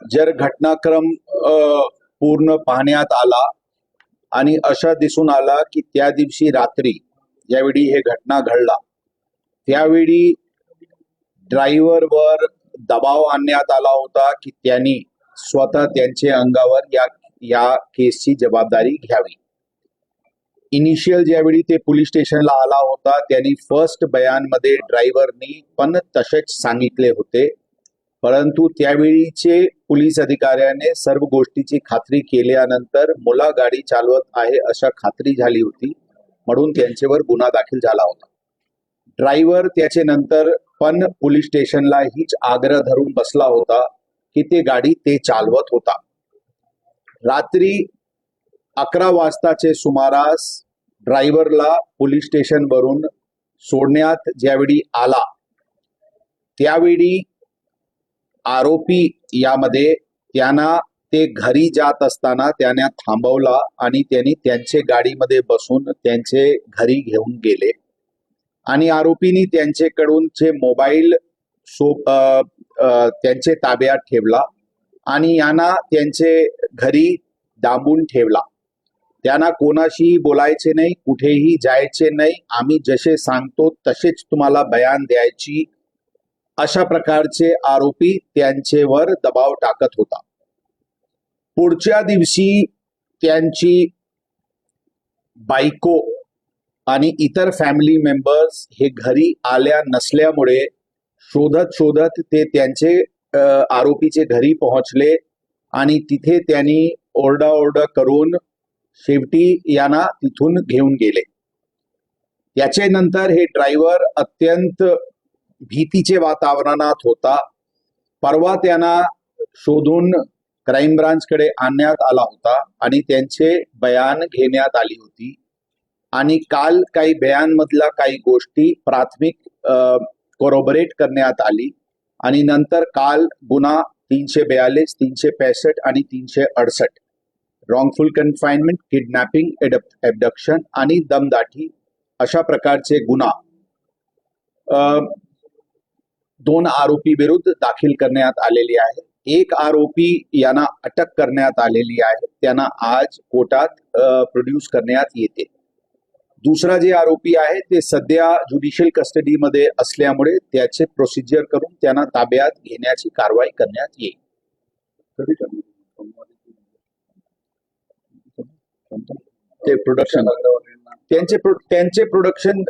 जर घटनाक्रम पूर्ण पाहण्यात आला आणि अशा दिसून आला की त्या दिवशी रात्री ज्यावेळी हे घटना घडला त्यावेळी ड्रायव्हरवर दबाव आणण्यात आला होता की त्यांनी स्वतः त्यांचे अंगावर या या केसची जबाबदारी घ्यावी. इनिशियल ज्यावेळी ते पोलीस स्टेशनला आला होता त्यांनी फर्स्ट बयानमध्ये ड्रायव्हरनी पण तसेच सांगितले होते. परंतु त्यावेळीचे पोलीस अधिकाऱ्याने सर्व गोष्टीची खात्री केल्यानंतर मुला गाडी चालवत आहे अशा खात्री झाली होती. म्हणून त्यांच्यावर गुन्हा दाखल झाला होता. ड्रायव्हर त्याचे नंतर पण पोलीस स्टेशनला हीच आग्रह धरून बसला होता की ते गाडी ते चालवत होता. रात्री अकरा वाजताचे सुमारास ड्रायव्हरला पोलीस स्टेशनवरून सोडण्यात ज्यावेळी आला त्यावेळी आरोपी यामध्ये त्यांना ते घरी जात असताना त्यांना थांबवला आणि त्यांनी त्यांचे गाडीमध्ये बसून त्यांचे घरी घेऊन गेले. आणि आरोपींनी त्यांच्याकडून जे मोबाईल सो अ, त्यांचे ताब्यात ठेवला आणि यांना त्यांचे घरी डांबून ठेवला. त्यांना कोणाशी बोलायचे नाही कुठेही जायचे नाही. आम्ही जसे सांगतो तसेच तुम्हाला बयान द्यायची अशा प्रकारचे आरोपी त्यांचेवर दबाव टाकत होता. पुढच्या दिवशी त्यांची बायको आणि इतर फॅमिली मेंबर्स हे घरी आल्या नसल्यामुळे शोधत शोधत ते त्यांचे आरोपीचे घरी पोहोचले आणि तिथे त्यांनी ओरडाओरडा करून शेवटी यांना तिथून घेऊन गेले. याचे नंतर हे ड्रायव्हर अत्यंत भीतीचे वातावरणात होता. परवा त्यांना शोधून क्राईम ब्रांचकडे आणण्यात आला होता आणि त्यांचे बयान घेण्यात आली होती. आणि काल काही बयानमधल्या काही गोष्टी प्राथमिक कोरोबरेट करण्यात आली. आणि नंतर काल गुन्हा तीनशे बयालीस तीनशे पैसष्ट आणि तीनशे अडसष्ट रॉंगफुल कन्फाइनमेंट किडनॅपिंग एबडक्शन आणि दमदाटी अशा प्रकारचे गुन्हा. दोन आरोपी विरुद्ध दाखल करण्यात आलेली आहे. एक आरोपी यांना अटक करण्यात आलेली आहे. त्यांना आज कोर्टात प्रोड्यूस करण्यात येते. दुसरा जे आरोपी आहे ते सध्या ज्युडिशियल कस्टडीमध्ये असल्यामुळे त्याचे प्रोसिजर करून त्यांना ताब्यात घेण्याची कारवाई करण्यात येईल. ते प्रोडक्शन त्यांचे त्यांचे प्रोडक्शन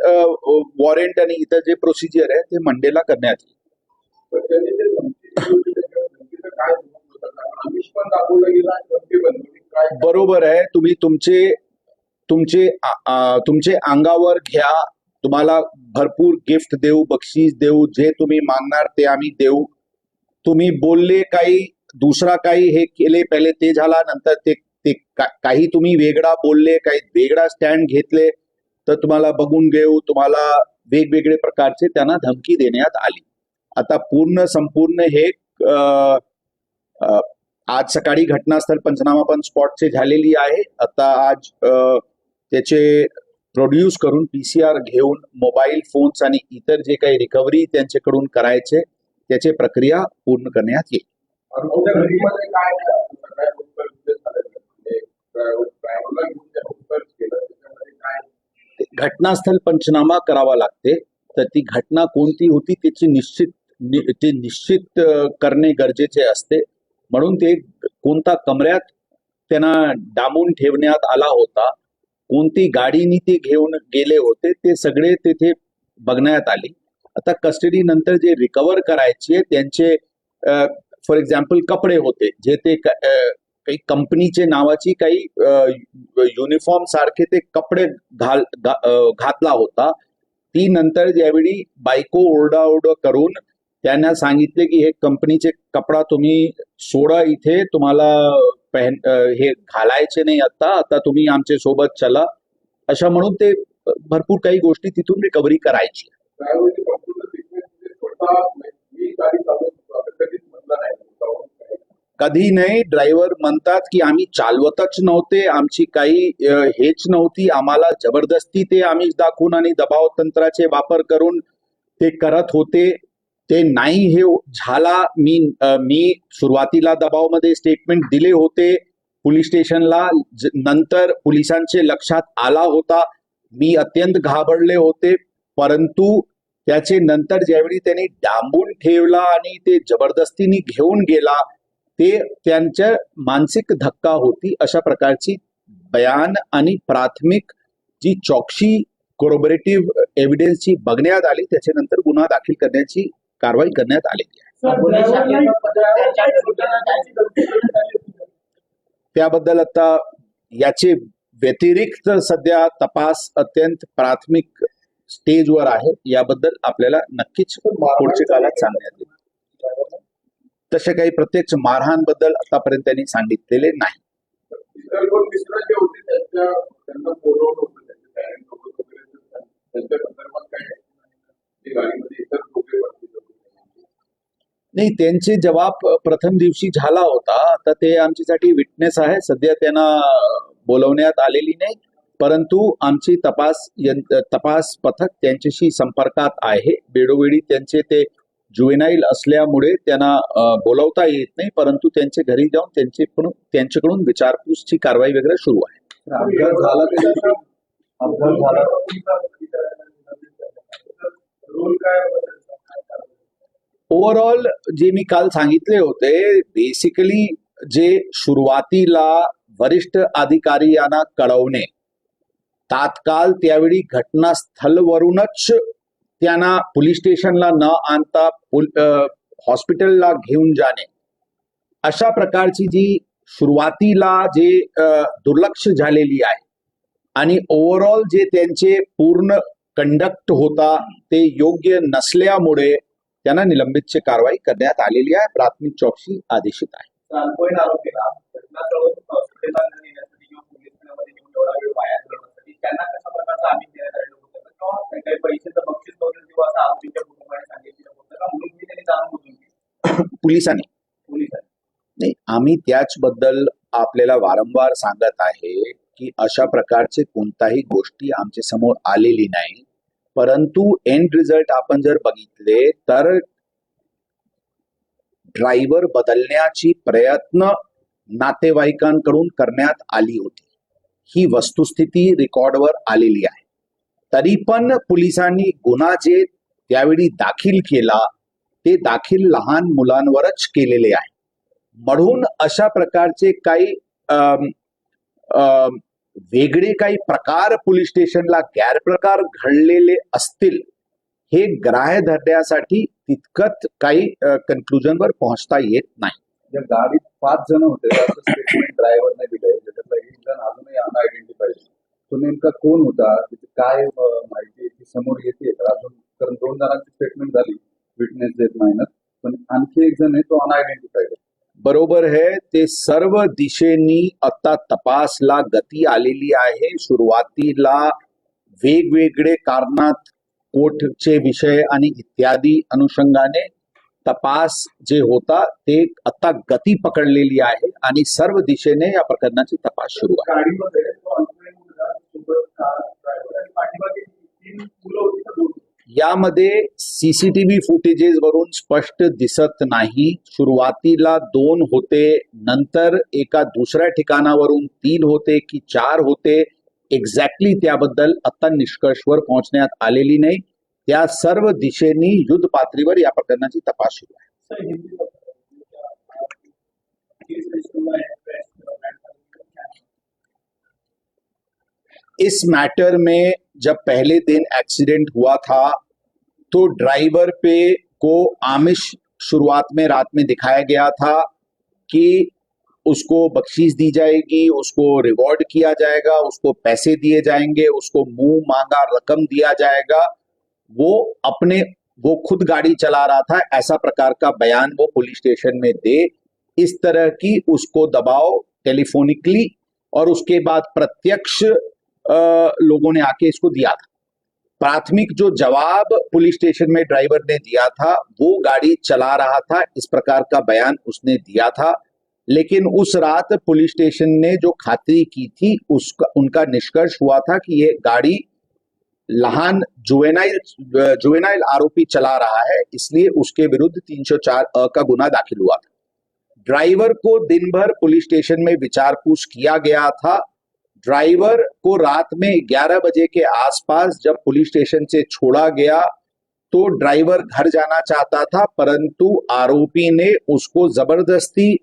वॉरंट आणि इतर जे प्रोसिजर आहे ते मंडेला करण्यात येईल. बरोबर आहे. तुम्ही तुमचे तुमचे तुमचे अंगावर घ्या. तुम्हाला भरपूर गिफ्ट देऊ बक्षीस देऊ जे तुम्ही मागणार ते आम्ही देऊ. तुम्ही बोलले काही दुसरा काही हे केले पहिले ते झाला नंतर ते ते काही तुम्ही वेगळा बोलले काही वेगळा स्टँड घेतले तर तुम्हाला बघून घेऊ तुम्हाला वेगवेगळे प्रकारचे त्यांना धमकी देण्यात आली. आता पूर्ण संपूर्ण हे आज सकाळी घटनास्थळ पंचनामा पण स्पॉटचे झालेली आहे. आता आज त्याचे प्रोड्यूस करून पीसीआर घेऊन मोबाईल फोन्स आणि इतर जे काही रिकव्हरी त्यांच्याकडून करायचे त्याची प्रक्रिया पूर्ण करण्यात येईल. ते घटनास्थळ पंचनामा करावा लागते. तर ती घटना कोणती होती त्याची निश्चित ते निश्चित करणे गरजेचे असते. म्हणून ते कोणता कमऱ्यात त्यांना डांबून ठेवण्यात आला होता कोणती गाडीनी ते घेऊन गेले होते ते सगळे तेथे बघण्यात आले. आता कस्टडी नंतर जे रिकवर करायचे त्यांचे फॉर एक्झाम्पल कपडे होते जे ते काही कंपनीचे नावाची काही युनिफॉर्म सारखे ते कपडे घाल घा- घातला होता. ती नंतर ज्यावेळी बायको ओरडाओरड करून त्यांना सांगितले की हे कंपनीचे कपडा तुम्ही सोडा इथे तुम्हाला पहन हे घालायचे नाही आता आता तुम्ही आमच्यासोबत चला. अशा म्हणून ते भरपूर काही गोष्टी तिथून रिकव्हरी करायची. कधी नाही ड्रायव्हर म्हणतात की आम्ही चालवतच नव्हते आमची काही हेच नव्हती आम्हाला जबरदस्ती ते आम्ही दाखवून आणि दबाव तंत्राचे वापर करून ते करत होते. ते नाही हे झाला मी मी सुरुवातीला दबावमध्ये स्टेटमेंट दिले होते पोलीस स्टेशनला. ज- नंतर पोलिसांचे लक्षात आला होता. मी अत्यंत घाबरले होते. परंतु त्याचे नंतर ज्यावेळी त्यांनी डांबून ठेवला आणि ते जबरदस्तीने घेऊन गेला ते त्यांच्या मानसिक धक्का होती अशा प्रकारची बयान आणि प्राथमिक जी चौकशी कोरोबरेटिव्ह एव्हिडन्सची बघण्यात आली त्याच्यानंतर गुन्हा दाखल करण्याची कारवाई करण्यात आलेली आहे. त्याबद्दल आता याचे व्यतिरिक्त सध्या तपास अत्यंत प्राथमिक स्टेजवर आहे. याबद्दल आपल्याला नक्कीच पुढच्या काळात सांगण्यात येईल. तसे काही प्रत्यक्ष मारहाणबद्दल आतापर्यंत त्यांनी सांगितलेले नाही इतर दोन मित्र जे होते त्यांच्या त्यांना बोलवलं होतं त्यांच्या parent सोबत वगैरे तर त्यांच्या संदर्भात काय ते गाडीमध्ये इतर दोघे बसलेले होते. नाही त्यांचे जबाब प्रथम दिवशी झाला होता. आता ते आमच्यासाठी विटनेस आहे. सध्या त्यांना बोलवण्यात आलेली नाही. परंतु आमची तपास यंत्र तपास पथक त्यांच्याशी संपर्कात आहे. वेळोवेळी त्यांचे ते जुवेनाईल असल्यामुळे त्यांना बोलवता येत नाही. परंतु त्यांच्या घरी जाऊन त्यांचे त्यांच्याकडून विचारपूसची कारवाई वगैरे सुरू आहे. झाला ते दिवशी अपघात झाला रोल काय होता त्यांचा? ओव्हरऑल जे मी काल सांगितले होते बेसिकली जे सुरुवातीला वरिष्ठ अधिकारी यांना कळवणे तात्काळ त्यावेळी घटनास्थलवरूनच त्यांना पोलीस स्टेशनला न आणता पुल- हॉस्पिटलला घेऊन जाणे. अशा प्रकारची जी सुरुवातीला जे दुर्लक्ष झालेली आहे आणि ओव्हरऑल जे त्यांचे पूर्ण कंडक्ट होता ते योग्य नसल्यामुळे त्यांना निलंबितची कारवाई करण्यात आलेली आहे. प्राथमिक चौकशी आदेशित आहे. पोलिसांनी. नाही आम्ही त्याचबद्दल आपल्याला वारंवार सांगत आहे की अशा प्रकारचे कोणताही गोष्टी आमच्यासमोर आलेली नाही. परंतु एंड रिझल्ट आपण जर बघितले तर ड्रायव्हर बदलण्याची प्रयत्न नातेवाईकांकडून करण्यात आली होती. ही वस्तुस्थिती रेकॉर्डवर आलेली आहे. तरी पण पोलिसांनी गुन्हा जे त्यावेळी दाखल केला ते दाखल लहान मुलांवरच केलेले आहे. म्हणून अशा प्रकारचे काही वेगळे काही प्रकार पोलीस स्टेशनला गैरप्रकार घडलेले असतील हे ग्राह्य धरण्यासाठी तितकत काही कन्क्लुजनवर पोहोचता येत नाही. गाडीत पाच जण होते त्याचं ड्रायव्हरने दिलंय एक जण अजूनही अनआयडेंटिफाईड तो नेमका कोण होता? तिथे काय माहिती आहे? ती समोर येते. अजून कारण दोन जणांची स्टेटमेंट झाली विटनेस देत नाही पण आणखी एक जण आहे तो अनआयडेंटिफाईड बरोबर है ते सर्व दिशेनी आता तपासला गती आलेली आहे. सुरुवातीला वेगवेगळे कारणात कोठचे विषय आणि इत्यादी अनुषंगाने तपास जे होता ते आता गती पकडलेली आहे आणि सर्व दिशेने या प्रकरणाची तपास सुरू आहे. यामध्ये सीसीटीव्ही फुटेजेस वरून स्पष्ट दिसत नाही. सुरुवातीला दोन होते नंतर एका दुसऱ्या ठिकाणावरून तीन होते की चार होते. एक्झॅक्टली त्याबद्दल आता निष्कर्षवर पोहोचण्यात आलेली नाही. त्या सर्व दिशेनी युद्ध पातळीवर या प्रकरणाची तपास सुरू आहे. इस मैटर में जब पहले दिन एक्सीडेंट हुआ था तो ड्राइवर पे को आमिश शुरुआत में, रात में दिखाया गया था कि उसको बख्शीश दी जाएगी, उसको रिवॉर्ड किया जाएगा, उसको पैसे दिए जाएँगे, उसको मुँह मांगा रकम दिया जाएगा। वो अपने, वो खुद गाड़ी चला रहा था, ऐसा प्रकार का बयान वो पुलिस स्टेशन में दे। इस तरह की उसको दबाव टेलीफोनिकली और उसके बाद प्रत्यक्ष लोगों ने आके इसको दिया था। प्राथमिक जो जवाब पुलिस स्टेशन में ड्राइवर ने दिया था, वो गाड़ी चला रहा था, इस प्रकार का बयान उसने दिया था। लेकिन उस रात पुलिस स्टेशन ने जो खातरी की थी, उसका, उनका निष्कर्ष हुआ था कि ये गाड़ी लहान जुवेनाइल जुवेनाइल आरोपी चला रहा है, इसलिए उसके विरुद्ध 304 अ का गुना दाखिल हुआ था। ड्राइवर को दिन भर पुलिस स्टेशन में विचार पूछ किया गया था ड्राइवर को रात में 11 बजे के आसपास जब पुलिस स्टेशन से छोड़ा गया तो ड्राइवर घर जाना चाहता था, परंतु आरोपी ने उसको ज़बरदस्ती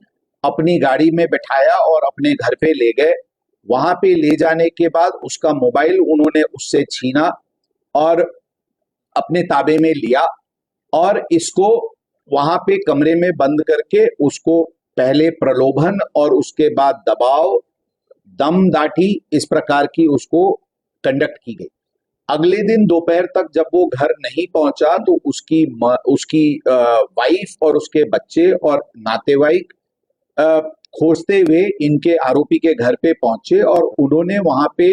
अपनी गाड़ी में बैठाया और अपने घर पे ले गए। वहाँ पे ले जाने के बाद उसका मोबाइल उन्होंने उससे छीना और अपने ताबे में लिया और इसको वहाँ पे कमरे में बंद करके उसको पहले प्रलोभन और उसके बाद दबाव दम दाठी इस प्रकार की उसको कंडक्ट की गई। अगले दिन दोपहर तक जब वो घर नहीं पहुँचा तो उसकी उसकी वाइफ और उसके बच्चे और नातेवाईक अ, खोजते हुए इनके आरोपी के घर पे पहुँचे और उन्होंने वहाँ पे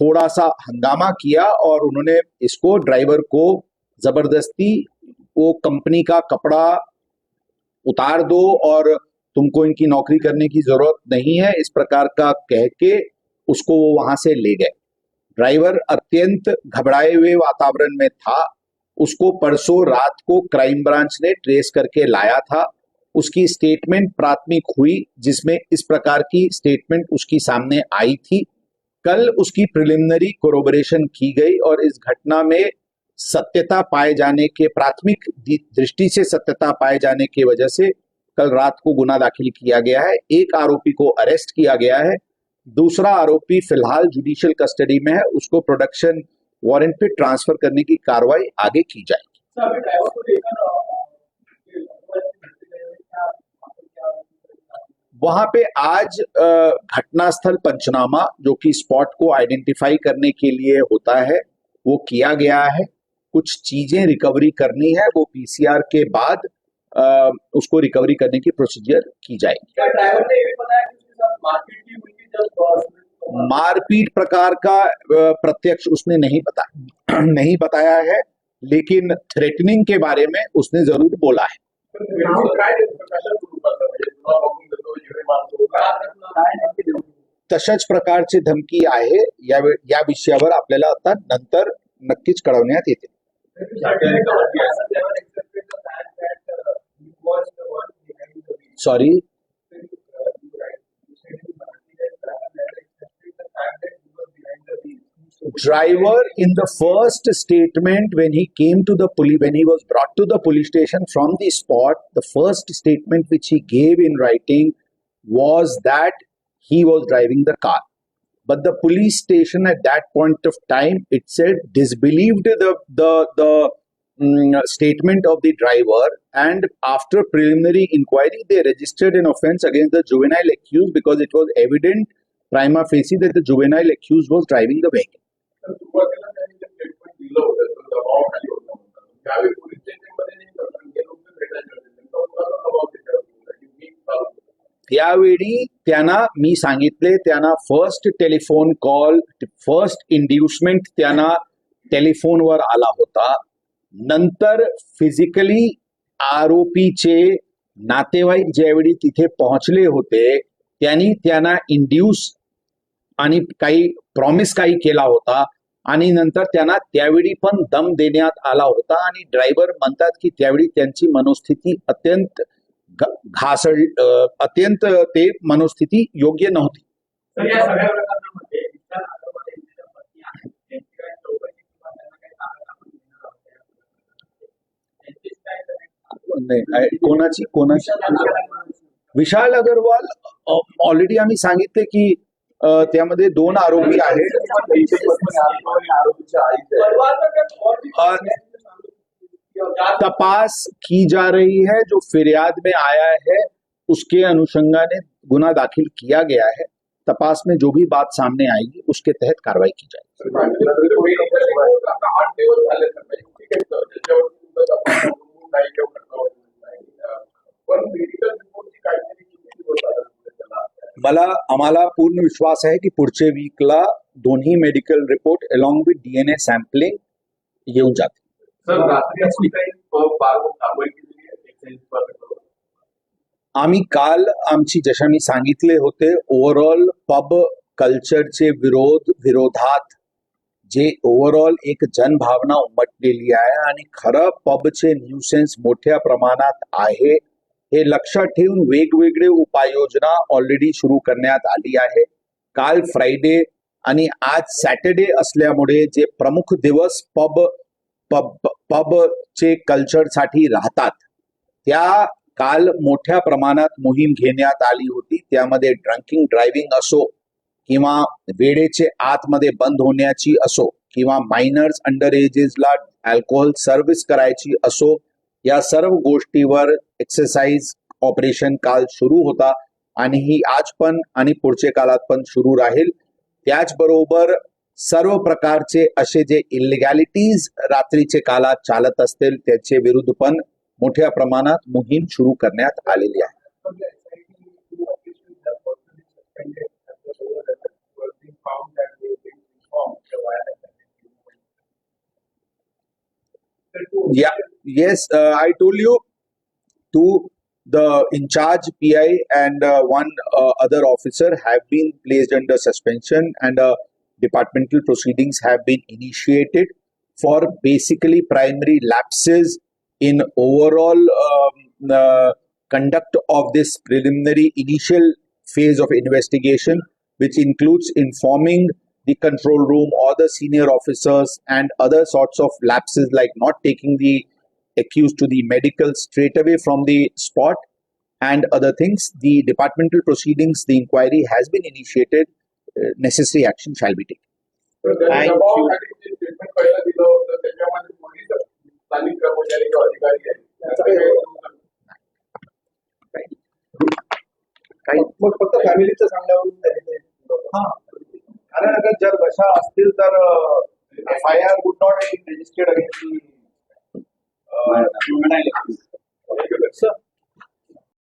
थोड़ा सा हंगामा किया और उन्होंने इसको ड्राइवर को ज़बरदस्ती वो कंपनी का कपड़ा उतार दो और तुमको इनकी नौकरी करने की ज़रूरत नहीं है, इस प्रकार का कह के उसको वो वहाँ से ले गए। ड्राइवर अत्यंत घबराए हुए वातावरण में था। उसको परसों रात को क्राइम ब्रांच ने ट्रेस करके लाया था। उसकी स्टेटमेंट प्राथमिक हुई, जिसमें इस प्रकार की स्टेटमेंट उसकी सामने आई थी। कल उसकी प्रिलिमिनरी कोरोबरेशन की गई और इस घटना में सत्यता पाए जाने के, प्राथमिक दृष्टि से सत्यता पाए जाने की वजह से कल रात को गुना दाखिल किया गया है। एक आरोपी को अरेस्ट किया गया है। दूसरा आरोपी फ़िलहाल जुडिशियल कस्टडी में है। उसको प्रोडक्शन वारंट पे ट्रांसफ़र करने की कार्रवाई आगे की जाएगी। वहाँ पे आज घटनास्थल पंचनामा जो कि स्पॉट को आइडेंटिफाई करने के लिए होता है वो किया गया है। कुछ चीज़ें रिकवरी करनी है वो पीसीआर के बाद अ, उसको रिकवरी करने की प्रोसीजर की जाएगी। क्या ड्राइवर ने ये भी बताया कि उसके साथ मारपीट भी हुई थी जब अ, मारपीट प्रकार का अ, प्रत्यक्ष उसने नहीं बता नहीं बताया है लेकिन थ्रेटनिंग के बारे में उसने जरूर बोला है। काय प्रकाशन सुरू करतं म्हणजे तुला बघून देतो जिकडे मारतो काय नक्की देऊ तशाच प्रकारची धमकी आहे या वे- या विषयावर आपल्याला आता नंतर नक्कीच कळवण्यात येते। Sorry driver in the first statement when he came to the police when he was brought to the police station from the spot the first statement which he gave in writing was that he was driving the car. But the police station at that point of time it said disbelieved the the the mm, statement of the driver and after preliminary inquiry they registered an offense against the juvenile accused because it was evident prima facie that the juvenile accused was driving the vehicle सुरुवातीला त्यांनी जे statement दिलं होतं तो दबाव खाली होता म्हणतात. त्यावेळी पोलीस स्टेशनमध्ये नाही का, कारण गेलो होतो भेटायला होते. त्यांचा कोणाचा दबाव त्याच्यावर होता की मी चालू त्यावेळी त्यांना मी सांगितले त्यांना first telephone call first inducement त्यांना टेलिफोनवर आला होता नंतर फिजिकली आरोपीचे नातेवाईक ज्यावेळी तिथे पोहोचले होते त्यांनी त्यांना इंड्यूस आणि काही प्रॉमिस काही केला होता आणि नंतर त्यांना त्यावेळी पण दम देण्यात आला होता आणि ड्रायव्हर म्हणतात की त्यावेळी त्यांची मनोस्थिती अत्यंत घासळ अत्यंत ते मनोस्थिती योग्य नव्हती. नाही, कोणाची कोणाची? विशाल अग्रवाल ऑलरेडी आम्ही सांगितले की त्यामध्ये दोन आरोपी आहेत. तपास की जा रही है जो फिरियाद में आया है उसके अनुषंगा ने गुना दाखिल किया गया है। तपास में जो भी बात सामने आएगी उसके तहत कार्रवाई की जाएगी। पण मेडिकल रिपोर्टची काहीतरी मला आम्हाला पूर्ण विश्वास आहे की पुढच्या वीकला दोन्ही medical report along with DNA sampling येऊन विभागाकडून आम्ही काल आमची जशा मी सांगितले होते ओव्हरऑल पब कल्चरचे विरोध विरोधात जे ओव्हरऑल एक जनभावना उमटलेली आहे आणि खरं पबचे न्यूसेन्स मोठ्या प्रमाणात आहे. हे लक्षात ठेवून वेगवेगळे उपाययोजना ऑलरेडी सुरू करण्यात आली आहे. काल फ्रायडे आणि आज सॅटर्डे असल्यामुळे जे प्रमुख दिवस पब पब पबचे कल्चरसाठी राहतात त्या काल मोठ्या प्रमाणात मोहीम घेण्यात आली होती. त्यामध्ये ड्रंकिंग ड्रायव्हिंग असो किंवा वेळेचे आतमध्ये बंद होण्याची असो किंवा मायनर्स अंडर एजेसला अल्कोहोल सर्व्हिस करायची असो या सर्व गोष्टीवर एक्सरसाइज ऑपरेशन काल सुरू होता आणि ही आज पण आणि पुढच्या काळात पण सुरू राहील. त्याचबरोबर सर्व प्रकारचे असे जे इलिगॅलिटीज रात्रीचे काळात चालत असतील त्याचे विरुद्ध पण मोठ्या प्रमाणात मोहीम सुरू करण्यात आलेली आहे. या yes, uh, I told you two, the in charge PI and uh, one uh, other officer have been placed under suspension and uh, departmental proceedings have been initiated for basically primary lapses in overall um, uh, conduct of this preliminary initial phase of investigation, which includes informing the control room or the senior officers and other sorts of lapses like not taking the accused to the medical straight away from the spot and other things. The departmental proceedings, the inquiry has been initiated. Uh, necessary action shall be taken. Thank you. Statement पहिलं दिलं होतं त्याच्यामध्ये police स्थानिक कर्मचारी किंवा अधिकारी आहेत त्याचा काही काही मग फक्त फॅमिलीचं सांगण्यावरून त्यांनी ते हा कारण अगर जर अशा असतील तर F I R would not registered against uh, sir